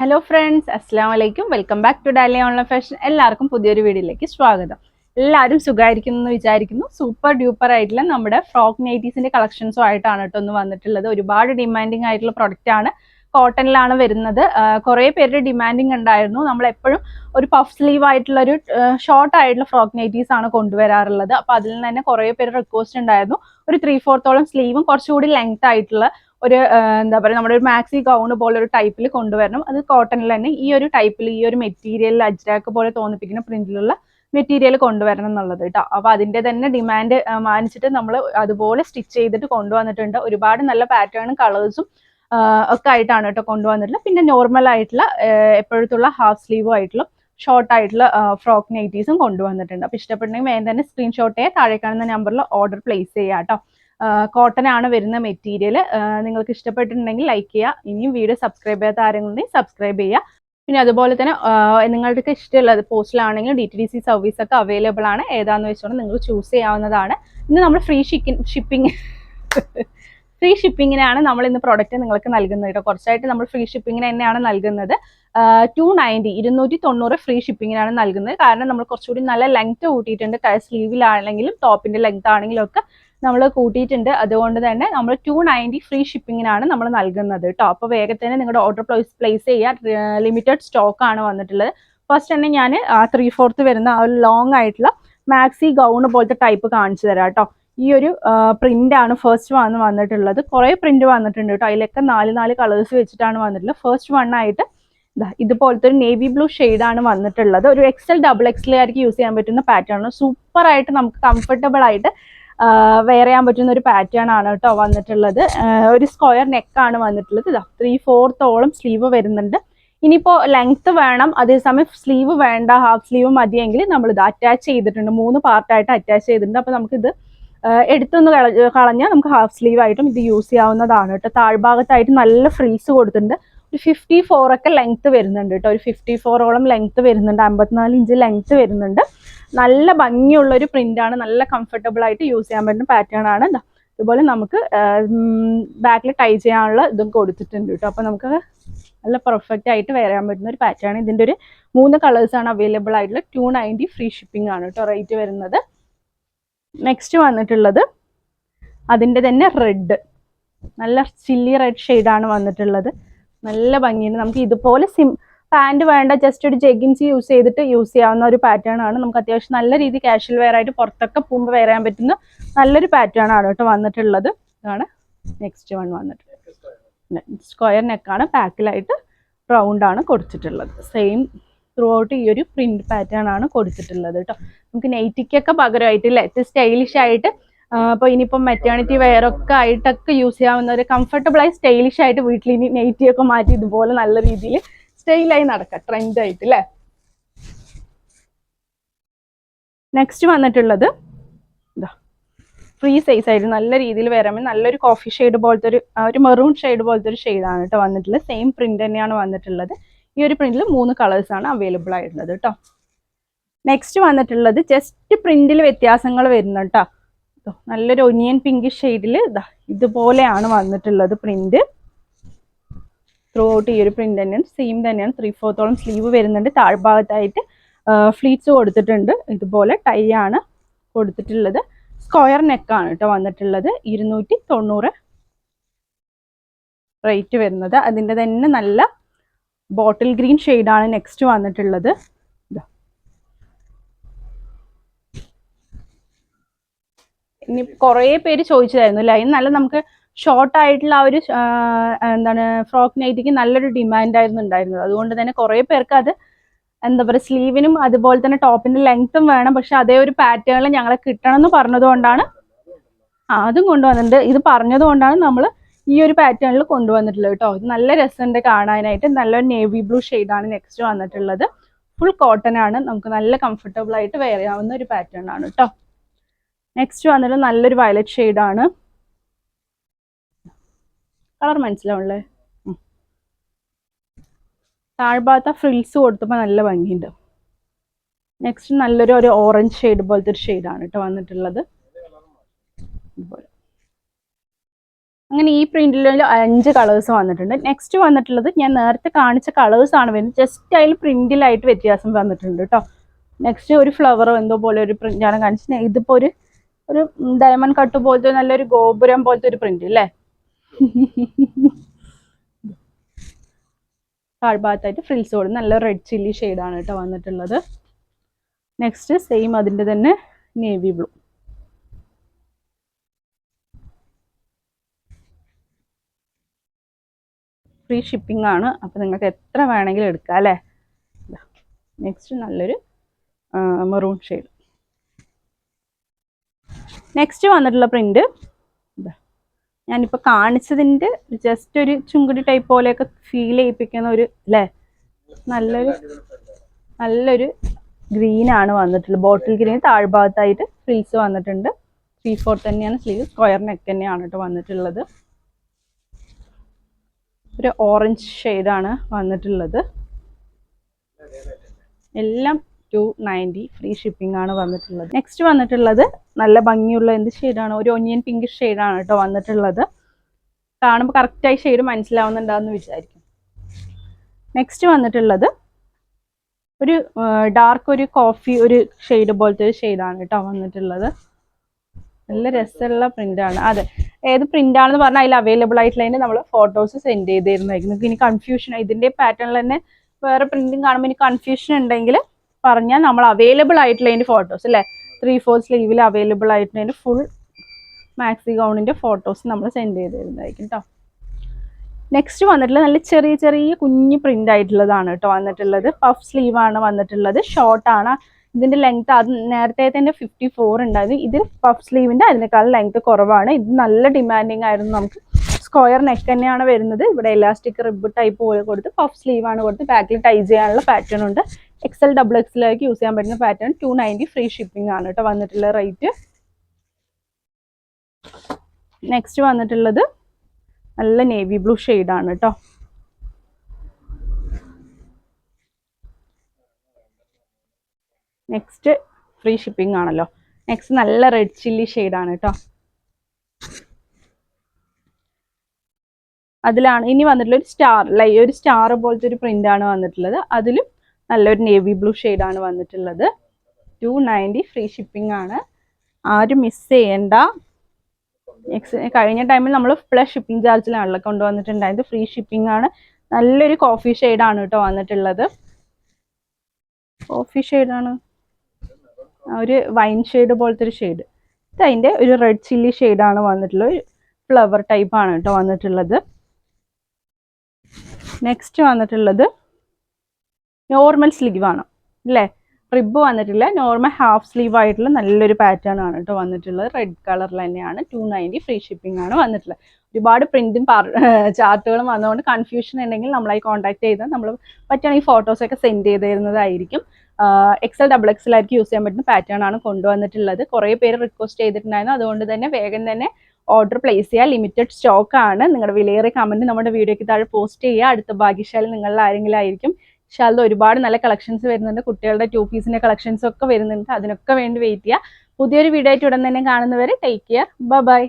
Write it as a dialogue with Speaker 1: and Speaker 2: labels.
Speaker 1: Hello friends അസ്സാം വലൈക്കും welcome back to Dali online fashion എല്ലാവർക്കും പുതിയൊരു വീഡിയോയിലേക്ക് സ്വാഗതം. എല്ലാവരും സുഖമായിരിക്കുന്നു എന്ന് വിചാരിക്കുന്നു. സൂപ്പർ ഡ്യൂപ്പർ ആയിട്ടുള്ള നമ്മുടെ ഫ്രോക്ക് നൈറ്റീസിന്റെ കളക്ഷൻസും ആയിട്ടാണ് കേട്ടോ ഒന്ന് വന്നിട്ടുള്ളത്. ഒരുപാട് ഡിമാൻഡിങ് ആയിട്ടുള്ള പ്രൊഡക്റ്റ് ആണ് കോട്ടണിലാണ് വരുന്നത്. കുറേ പേരുടെ ഡിമാൻഡിങ് ഉണ്ടായിരുന്നു. നമ്മൾ എപ്പോഴും ഒരു പഫ് സ്ലീവ് ആയിട്ടുള്ള ഒരു ഷോർട്ട് ആയിട്ടുള്ള ഫ്രോക്ക് നൈറ്റീസ് ആണ് കൊണ്ടുവരാറുള്ളത്. അപ്പോൾ അതിൽ നിന്ന് തന്നെ കുറേ പേര് റിക്വസ്റ്റ് ഉണ്ടായിരുന്നു. ഒരു ത്രീ ഫോർത്തോളം സ്ലീവും കുറച്ചുകൂടി ലെങ്ത് ആയിട്ടുള്ള ഒരു എന്താ പറയുക നമ്മുടെ ഒരു മാക്സി ഗൗൺ പോലെ ഒരു ടൈപ്പിൽ കൊണ്ടുവരണം. അത് കോട്ടണിൽ തന്നെ ഈ ഒരു ടൈപ്പിൽ ഈ ഒരു മെറ്റീരിയൽ അജ്രാക്ക് പോലെ തോന്നിപ്പിക്കുന്ന പ്രിന്റിലുള്ള മെറ്റീരിയൽ കൊണ്ടുവരണം എന്നുള്ളത് കേട്ടോ അപ്പോൾ അതിന്റെ തന്നെ ഡിമാൻഡ് മാനിച്ചിട്ട് നമ്മൾ അതുപോലെ സ്റ്റിച്ച് ചെയ്തിട്ട് കൊണ്ടുവന്നിട്ടുണ്ട്. ഒരുപാട് നല്ല പാറ്റേണും കളേഴ്സും ഒക്കെ ആയിട്ടാണ് കേട്ടോ കൊണ്ടുവന്നിട്ടുള്ളത്. പിന്നെ നോർമൽ ആയിട്ടുള്ള എപ്പോഴത്തുള്ള ഹാഫ് സ്ലീവും ആയിട്ടുള്ള ഷോർട്ട് ആയിട്ടുള്ള ഫ്രോക്ക് നൈറ്റീസും കൊണ്ടുവന്നിട്ടുണ്ട്. അപ്പോൾ ഇഷ്ടപ്പെട്ടെങ്കിൽ വേഗം തന്നെ സ്ക്രീൻഷോട്ട് ചെയ്യുക താഴെ കാണുന്ന നമ്പറിൽ ഓർഡർ പ്ലേസ് ചെയ്യുക കേട്ടോ കോട്ടൺ ആണ് വരുന്ന മെറ്റീരിയൽ നിങ്ങൾക്ക് ഇഷ്ടപ്പെട്ടിട്ടുണ്ടെങ്കിൽ ലൈക്ക് ചെയ്യുക ഇനിയും വീഡിയോ സബ്സ്ക്രൈബ് ചെയ്യാത്ത ആരെങ്കിലും സബ്സ്ക്രൈബ് ചെയ്യുക പിന്നെ അതുപോലെ തന്നെ നിങ്ങൾക്ക് ഇഷ്ടമുള്ള പോസ്റ്റിലാണെങ്കിലും D T D C service ഒക്കെ അവൈലബിൾ ആണ്. ഏതാന്ന് വെച്ചോണ്ട് നിങ്ങൾ ചൂസ് ചെയ്യാവുന്നതാണ്. ഇന്ന് നമ്മൾ ഫ്രീ ഷിക്കിംഗ് ഷിപ്പിംഗ് ഫ്രീ ഷിപ്പിങ്ങിനാണ് നമ്മൾ ഇന്ന് പ്രൊഡക്റ്റ് നിങ്ങൾക്ക് നൽകുന്നത് കേട്ടോ കുറച്ചായിട്ട് നമ്മൾ ഫ്രീ ഷിപ്പിങ്ങിന് തന്നെയാണ് നൽകുന്നത്. ടു നയന്റി ഇരുന്നൂറ്റി തൊണ്ണൂറ് ഫ്രീ ഷിപ്പിങ്ങിനാണ് നൽകുന്നത്. കാരണം നമ്മൾ കുറച്ചുകൂടി നല്ല ലെങ്ത് കൂട്ടിയിട്ടുണ്ട്. സ്ലീവിലാണെങ്കിലും ടോപ്പിന്റെ ലെങ്ത് ആണെങ്കിലും ഒക്കെ നമ്മൾ കൂട്ടിയിട്ടുണ്ട്. അതുകൊണ്ട് തന്നെ നമ്മൾ ടു നയന്റി ഫ്രീ ഷിപ്പിങ്ങിനാണ് നമ്മൾ നൽകുന്നത് കേട്ടോ അപ്പോൾ വേഗത്തിന് നിങ്ങളുടെ ഓർഡർ പ്ലേസ് പ്ലേസ് ചെയ്യുക ലിമിറ്റഡ് സ്റ്റോക്ക് ആണ് വന്നിട്ടുള്ളത്. ഫസ്റ്റ് തന്നെ ഞാൻ ത്രീ ഫോർത്ത് വരുന്ന ആ ഒരു ലോങ് ആയിട്ടുള്ള മാക്സി ഗൗൺ പോലത്തെ ടൈപ്പ് കാണിച്ചു തരാം കേട്ടോ ഈ ഒരു പ്രിന്റ് ആണ് ഫസ്റ്റ് വന്ന് വന്നിട്ടുള്ളത്. കുറേ പ്രിന്റ് വന്നിട്ടുണ്ട് കേട്ടോ അതിലൊക്കെ നാല് നാല് കളേഴ്സ് വെച്ചിട്ടാണ് വന്നിട്ടുള്ളത്. ഫസ്റ്റ് വൺ ആയിട്ട് ഇതുപോലത്തെ ഒരു നേവി ബ്ലൂ ആണ് വന്നിട്ടുള്ളത്. ഒരു എക്സൽ ഡബിൾ എക്സൽ ആയിരിക്കും യൂസ് ചെയ്യാൻ പറ്റുന്ന പാറ്റേൺ സൂപ്പർ ആയിട്ട് നമുക്ക് കംഫർട്ടബിൾ ആയിട്ട് വെയർ ചെയ്യാൻ പറ്റുന്ന ഒരു പാറ്റേൺ ആണ് കേട്ടോ വന്നിട്ടുള്ളത്. ഒരു സ്ക്വയർ നെക്കാണ് വന്നിട്ടുള്ളത്. ഇതാ ത്രീ ഫോർത്തോളം സ്ലീവ് വരുന്നുണ്ട്. ഇനിയിപ്പോൾ ലെങ്ത് വേണം. അതേസമയം സ്ലീവ് വേണ്ട ഹാഫ് സ്ലീവ് മതിയെങ്കിൽ നമ്മൾ ഇത് അറ്റാച്ച് ചെയ്തിട്ടുണ്ട്. മൂന്ന് പാർട്ടായിട്ട് അറ്റാച്ച് ചെയ്തിട്ടുണ്ട്. അപ്പോൾ നമുക്കിത് എടുത്തൊന്ന് കളഞ്ഞാൽ നമുക്ക് ഹാഫ് സ്ലീവ് ആയിട്ടും ഇത് യൂസ് ചെയ്യാവുന്നതാണ് കേട്ടോ. താഴ്ഭാഗത്തായിട്ട് നല്ല ഫ്രീസ് കൊടുത്തിട്ടുണ്ട്. ഒരു ഫിഫ്റ്റി ഫോർ ഒക്കെ ലെങ്ത് വരുന്നുണ്ട് കേട്ടോ. ഒരു ഫിഫ്റ്റി ഫോറോളം ലെങ്ത് വരുന്നുണ്ട്. അമ്പത്തിനാല് ഇഞ്ച് ലെങ്ത് വരുന്നുണ്ട്. നല്ല ഒരു ആണ് നല്ല കംഫർട്ടബിൾ ആയിട്ട് യൂസ് ചെയ്യാൻ പറ്റുന്ന പാറ്റേൺ ആണ്. ഇതുപോലെ നമുക്ക് ബാക്കിൽ ടൈ ചെയ്യാനുള്ള ഇതും കൊടുത്തിട്ടുണ്ട് കേട്ടോ. അപ്പോൾ നമുക്ക് നല്ല പെർഫെക്റ്റ് ആയിട്ട് വരാൻ പറ്റുന്ന ഒരു പാറ്റേൺ ഇതിന്റെ ഒരു മൂന്ന് കളേഴ്സ് ആണ് അവൈലബിൾ ആയിട്ടുള്ള ടു നയന്റി ഫ്രീ ഷിപ്പിംഗ് ആണ് കേട്ടോ റേറ്റ് വരുന്നത്. നെക്സ്റ്റ് വന്നിട്ടുള്ളത് അതിന്റെ തന്നെ റെഡ് നല്ല ചില്ലി റെഡ് ഷെയ്ഡാണ് വന്നിട്ടുള്ളത്. നല്ല ഭംഗിയുണ്ട്. നമുക്ക് ഇതുപോലെ സിം പാന്റ് വേണ്ട ജസ്റ്റ് ഒരു ജെഗിൻസ് യൂസ് ചെയ്തിട്ട് യൂസ് ചെയ്യാവുന്ന ഒരു പാറ്റേൺ ആണ്. നമുക്ക് അത്യാവശ്യം നല്ല രീതി കാഷ്വൽ വെയർ ആയിട്ട് പുറത്തൊക്കെ പോകുമ്പോൾ വെയർ ചെയ്യാൻ പറ്റുന്ന നല്ലൊരു പാറ്റേൺ ആണ് കേട്ടോ വന്നിട്ടുള്ളത്. ഇതാണ് നെക്സ്റ്റ് വൺ വന്നിട്ട് സ്ക്വയർ നെക്കാണ് പാക്കിലായിട്ട് റൗണ്ട് ആണ് കൊടുത്തിട്ടുള്ളത്. സെയിം ത്രൂ ഔട്ട് ഈ ഒരു പ്രിന്റ് പാറ്റേൺ ആണ് കൊടുത്തിട്ടുള്ളത് കേട്ടോ. നമുക്ക് നെയ്റ്റിക്കൊക്കെ പകരമായിട്ട് അല്ലേ സ്റ്റൈലിഷ് ആയിട്ട് അപ്പോൾ ഇനിയിപ്പം മെറ്റേണിറ്റി വെയർ ഒക്കെ ആയിട്ടൊക്കെ യൂസ് ചെയ്യാവുന്ന ഒരു കംഫർട്ടബിൾ ആയി സ്റ്റൈലിഷ് ആയിട്ട് വീട്ടിൽ ഇനി നെയ്റ്റിയൊക്കെ മാറ്റി ഇതുപോലെ നല്ല രീതിയിൽ സ്റ്റൈലായി നടക്ക ട്രെൻഡ് ആയിട്ട് അല്ലേ നെക്സ്റ്റ് വന്നിട്ടുള്ളത് ഫ്രീ സൈസ് ആയിട്ട് നല്ല രീതിയിൽ വരാൻ നല്ലൊരു കോഫി ഷെയ്ഡ് പോലത്തെ ഒരു ഒരു മെറൂൺ ഷെയ്ഡ് പോലത്തെ ഒരു ഷെയ്ഡാണ് കേട്ടോ വന്നിട്ടുള്ളത്. സെയിം പ്രിന്റ് തന്നെയാണ് വന്നിട്ടുള്ളത്. ഈ ഒരു പ്രിന്റിൽ മൂന്ന് കളേഴ്സ് ആണ് അവൈലബിൾ ആയിട്ടുള്ളത് കേട്ടോ നെക്സ്റ്റ് വന്നിട്ടുള്ളത് ജസ്റ്റ് പ്രിന്റിൽ വ്യത്യാസങ്ങൾ വരുന്നു കേട്ടോ നല്ലൊരു ഒനിയൻ പിങ്ക് ഷെയ്ഡിൽ ഇതാ ഇതുപോലെയാണ് വന്നിട്ടുള്ളത് പ്രിന്റ് ത്രൂ ഔട്ട് ഈ ഒരു പ്രിന്റ് തന്നെയാണ്. സെയിം തന്നെയാണ്. ത്രീ ഫോർത്തോളം സ്ലീവ് വരുന്നുണ്ട്. താഴ്ഭാഗത്തായിട്ട് ഫ്ലീറ്റ്സ് കൊടുത്തിട്ടുണ്ട്. ഇതുപോലെ ടൈ ആണ് കൊടുത്തിട്ടുള്ളത്. സ്ക്വയർ നെക്കാണ് കേട്ടോ വന്നിട്ടുള്ളത്. ഇരുന്നൂറ്റി തൊണ്ണൂറ് റേറ്റ് വരുന്നത്. അതിന്റെ തന്നെ നല്ല ബോട്ടിൽ ഗ്രീൻ ഷെയ്ഡാണ് നെക്സ്റ്റ് വന്നിട്ടുള്ളത്. ഇനി കുറേ പേര് ചോദിച്ചതായിരുന്നു. അതിന് നല്ല നമുക്ക് ഷോർട്ട് ആയിട്ടുള്ള ആ ഒരു എന്താണ് ഫ്രോക്ക് നൈറ്റിക്ക് നല്ലൊരു ഡിമാൻഡ് ആയിരുന്നു ഉണ്ടായിരുന്നത്. അതുകൊണ്ട് തന്നെ കുറേ പേർക്ക് അത് എന്താ പറയുക സ്ലീവിനും അതുപോലെ തന്നെ ടോപ്പിന്റെ ലെങ്ത്തും വേണം. പക്ഷെ അതേ ഒരു പാറ്റേണിൽ ഞങ്ങളെ കിട്ടണം എന്ന് പറഞ്ഞതുകൊണ്ടാണ് അതും കൊണ്ടുവന്നിട്ടുണ്ട്. ഇത് പറഞ്ഞതുകൊണ്ടാണ് നമ്മൾ ഈ ഒരു പാറ്റേണിൽ കൊണ്ടുവന്നിട്ടുള്ളത് കേട്ടോ. ഇത് നല്ല രസമുണ്ട് കാണാനായിട്ട്. നല്ലൊരു നേവി ബ്ലൂ ആണ് നെക്സ്റ്റ് വന്നിട്ടുള്ളത്. ഫുൾ കോട്ടൺ ആണ്. നമുക്ക് നല്ല കംഫർട്ടബിൾ ആയിട്ട് വെയർ ചെയ്യാവുന്ന ഒരു പാറ്റേൺ ആണ് കേട്ടോ. നെക്സ്റ്റ് വന്നിട്ട് നല്ലൊരു വയലറ്റ് ഷെയ്ഡാണ് കളർ മനസ്സിലാവുള്ളേ? താഴ്ഭാഗത്ത് ഫ്രിൽസ് കൊടുത്തപ്പോൾ നല്ല ഭംഗിയുണ്ട്. നെക്സ്റ്റ് നല്ലൊരു ഒരു ഓറഞ്ച് ഷെയ്ഡ് പോലത്തെ ഒരു ഷെയ്ഡാണ് കേട്ടോ വന്നിട്ടുള്ളത്. അങ്ങനെ ഈ പ്രിന്റിൽ അഞ്ച് കളേഴ്സ് വന്നിട്ടുണ്ട്. നെക്സ്റ്റ് വന്നിട്ടുള്ളത് ഞാൻ നേരത്തെ കാണിച്ച കളേഴ്സ് ആണ് വരുന്നത്. ജസ്റ്റ് അതിൽ പ്രിന്റിലായിട്ട് വ്യത്യാസം വന്നിട്ടുണ്ട് കേട്ടോ. നെക്സ്റ്റ് ഒരു ഫ്ലവറോ എന്തോ പോലെ ഒരു പ്രിന്റ് ആണ് കാണിച്ചത്. ഇതിപ്പോ ഒരു ഒരു ഡയമണ്ട് കട്ട് പോലത്തെ നല്ലൊരു ഗോപുരം പോലത്തെ ഒരു പ്രിന്റ് അല്ലേ താഴ്ഭാഗത്തായിട്ട് ഫ്രിൽസ് കൊടുത്ത് നല്ല റെഡ് ചില്ലി ആണ് കേട്ടോ വന്നിട്ടുള്ളത്. നെക്സ്റ്റ് സെയിം അതിന്റെ തന്നെ നേവി ബ്ലൂ ഫ്രീ ഷിപ്പിംഗ് ആണ്. അപ്പോൾ നിങ്ങൾക്ക് എത്ര വേണമെങ്കിലും എടുക്കാം അല്ലേ? നെക്സ്റ്റ് നല്ലൊരു മെറൂൺ ഷെയ്ഡ് നെക്സ്റ്റ് വന്നിട്ടുള്ള പ്രിന്റ് ഞാനിപ്പോൾ കാണിച്ചതിന്റെ ജസ്റ്റ് ഒരു ചുങ്കുടി ടൈപ്പ് പോലെയൊക്കെ ഫീൽ ചെയ്യിപ്പിക്കുന്ന ഒരു അല്ലേ നല്ലൊരു നല്ലൊരു ഗ്രീൻ ആണ് വന്നിട്ടുള്ളത്. ബോട്ടിൽ ഗ്രീൻ താഴ്ഭാഗത്തായിട്ട് ഫ്രിൽസ് വന്നിട്ടുണ്ട്. ത്രീ ഫോർ തന്നെയാണ് സ്ലീവ് സ്ക്വയർ നെക്ക് തന്നെയാണ് കേട്ടോ വന്നിട്ടുള്ളത്. ഒരു ഓറഞ്ച് ഷെയ്ഡാണ് വന്നിട്ടുള്ളത്. എല്ലാം ടു നയന്റി ഫ്രീ ഷിപ്പിംഗ് ആണ് വന്നിട്ടുള്ളത്. നെക്സ്റ്റ് വന്നിട്ടുള്ളത് നല്ല ഭംഗിയുള്ള എന്ത് ഷെയ്ഡാണ് ഒരു ഒനിയൻ പിങ്ക് ഷെയ്ഡാണ് കേട്ടോ വന്നിട്ടുള്ളത്. കാണുമ്പോൾ കറക്റ്റായി ഷെയ്ഡ് മനസ്സിലാവുന്നുണ്ടാവുന്ന വിചാരിക്കും. നെക്സ്റ്റ് വന്നിട്ടുള്ളത് ഒരു ഡാർക്ക് ഒരു കോഫി ഒരു ഷെയ്ഡ് പോലത്തെ ഒരു ഷെയ്ഡാണ് കേട്ടോ വന്നിട്ടുള്ളത്. നല്ല രസമുള്ള പ്രിന്റാണ് അതെ ഏത് പ്രിന്റ് ആണെന്ന് പറഞ്ഞാൽ അതിൽ അവൈലബിൾ ആയിട്ടുള്ളതിന് നമ്മൾ ഫോട്ടോസ് സെൻഡ് ചെയ്തിരുന്നായിരിക്കും നിങ്ങൾക്ക് ഇനി കൺഫ്യൂഷൻ ഇതിന്റെ പാറ്റേണിൽ തന്നെ വേറെ പ്രിന്റും കാണുമ്പോൾ ഇനി കൺഫ്യൂഷൻ ഉണ്ടെങ്കിൽ പറഞ്ഞാൽ നമ്മൾ അവൈലബിൾ ആയിട്ടുള്ളതിന്റെ ഫോട്ടോസ് അല്ലേ? ത്രീ ഫോർ സ്ലീവിൽ അവൈലബിൾ ആയിട്ടുള്ള ഫുൾ മാക്സി ഗൗണിന്റെ ഫോട്ടോസ് നമ്മൾ സെൻഡ് ചെയ്ത് തരുന്നതായിരിക്കും കേട്ടോ നെക്സ്റ്റ് വന്നിട്ടുള്ളത് നല്ല ചെറിയ ചെറിയ കുഞ്ഞ് പ്രിന്റ് ആയിട്ടുള്ളതാണ് കേട്ടോ വന്നിട്ടുള്ളത്. പഫ് സ്ലീവ് ആണ് വന്നിട്ടുള്ളത്. ഷോർട്ടാണ് ഇതിന്റെ ലെങ്ത് അത് നേരത്തെ തന്നെ ഫിഫ്റ്റി ഫോർ ഉണ്ടായിരുന്നു ഇതിൽ പഫ് സ്ലീവിന്റെ അതിനേക്കാൾ ലെങ്ത് കുറവാണ്. ഇത് നല്ല ഡിമാൻഡിങ് ആയിരുന്നു നമുക്ക്. സ്ക്വയർ നെക്ക് തന്നെയാണ് വരുന്നത്. ഇവിടെ എലാസ്റ്റിക് റിബ് ടൈപ്പ് പോലെ കൊടുത്ത് പഫ് സ്ലീവാണ് കൊടുത്ത് ബാക്കിൽ ടൈ ചെയ്യാനുള്ള പാറ്റേൺ ഉണ്ട്. എക്സൽ ഡബിൾ എക്സലേക്ക് യൂസ് ചെയ്യാൻ പറ്റുന്ന pattern two ninety free shipping ആണ് കേട്ടോ വന്നിട്ടുള്ള റേറ്റ് നെക്സ്റ്റ് വന്നിട്ടുള്ളത് നല്ല നേവി ബ്ലൂ ആണ് കേട്ടോ. നെക്സ്റ്റ് ഫ്രീ ഷിപ്പിംഗ് ആണല്ലോ. നെക്സ്റ്റ് നല്ല റെഡ് ചില്ലി ആണ് കേട്ടോ. അതിലാണ് ഇനി വന്നിട്ടുള്ള ഒരു സ്റ്റാർ ലൈ ഒരു സ്റ്റാർ പോലത്തെ ഒരു പ്രിന്റ് ആണ് വന്നിട്ടുള്ളത്. അതിലും നല്ലൊരു നേവി ബ്ലൂ ആണ് വന്നിട്ടുള്ളത്. ടു നയന്റി ഫ്രീ ഷിപ്പിംഗ് ആണ്. ആരും മിസ് ചെയ്യണ്ട. കഴിഞ്ഞ ടൈമിൽ നമ്മൾ പ്ലസ് ഷിപ്പിംഗ് ചാർജിലാണല്ലോ കൊണ്ടുവന്നിട്ടുണ്ടായത് ഫ്രീ ഷിപ്പിംഗ് ആണ്. നല്ലൊരു കോഫി ആണ് കേട്ടോ വന്നിട്ടുള്ളത്. കോഫി ആണ്. ഒരു വൈൻ ഷെയ്ഡ് പോലത്തെ ഒരു ഷെയ്ഡ് ഇത് അതിന്റെ ഒരു റെഡ് ചില്ലി ആണ് വന്നിട്ടുള്ളത് ഫ്ലവർ ടൈപ്പ് ആണ് കേട്ടോ വന്നിട്ടുള്ളത്. നെക്സ്റ്റ് വന്നിട്ടുള്ളത് നോർമൽ സ്ലീവ് ആണ്. അല്ലേ? റിബ് വന്നിട്ടില്ല. നോർമൽ ഹാഫ് സ്ലീവ് ആയിട്ടുള്ള നല്ലൊരു പാറ്റേൺ ആണ് കേട്ടോ വന്നിട്ടുള്ളത്. റെഡ് കളറിൽ തന്നെയാണ്. ടു നയന്റി ഫ്രീ ഷിപ്പിംഗ് ആണ് വന്നിട്ടുള്ളത്. ഒരുപാട് പ്രിന്റും ചാർട്ടുകളും വന്നതുകൊണ്ട് കൺഫ്യൂഷൻ ഉണ്ടെങ്കിൽ നമ്മളായി കോൺടാക്ട് ചെയ്താൽ നമ്മൾ പറ്റുകയാണെങ്കിൽ ഫോട്ടോസൊക്കെ സെൻഡ് ചെയ്ത് തരുന്നതായിരിക്കും. എക്സൽ ഡബിൾ എക്സിലായിരിക്കും യൂസ് ചെയ്യാൻ പറ്റുന്ന പാറ്റേൺ ആണ് കൊണ്ടുവന്നിട്ടുള്ളത്. കുറേ പേര് റിക്വസ്റ്റ് ചെയ്തിട്ടുണ്ടായിരുന്നു. അതുകൊണ്ട് തന്നെ വേഗം തന്നെ ഓർഡർ പ്ലേസ് ചെയ്യുക ലിമിറ്റഡ് സ്റ്റോക്ക് ആണ്. നിങ്ങളുടെ വിലയേറിയ കമന്റ് നമ്മുടെ വീഡിയോയ്ക്ക് താഴെ പോസ്റ്റ് ചെയ്യുക അടുത്ത ഭാഗ്യശാലി നിങ്ങളിൽ ആരെങ്കിലും ആയിരിക്കും ഷാലിൽ ഒരുപാട് നല്ല കളക്ഷൻസ് വരുന്നുണ്ട്. കുട്ടികളുടെ ടു പീസിന്റെ കളക്ഷൻസ് ഒക്കെ വരുന്നുണ്ട്. അതിനൊക്കെ വേണ്ടി വെയിറ്റ് ചെയ്യുക. പുതിയൊരു വീഡിയോ ആയിട്ട് ഉടൻ തന്നെ കാണുന്നവരെ ടേക്ക് കെയർ ബൈ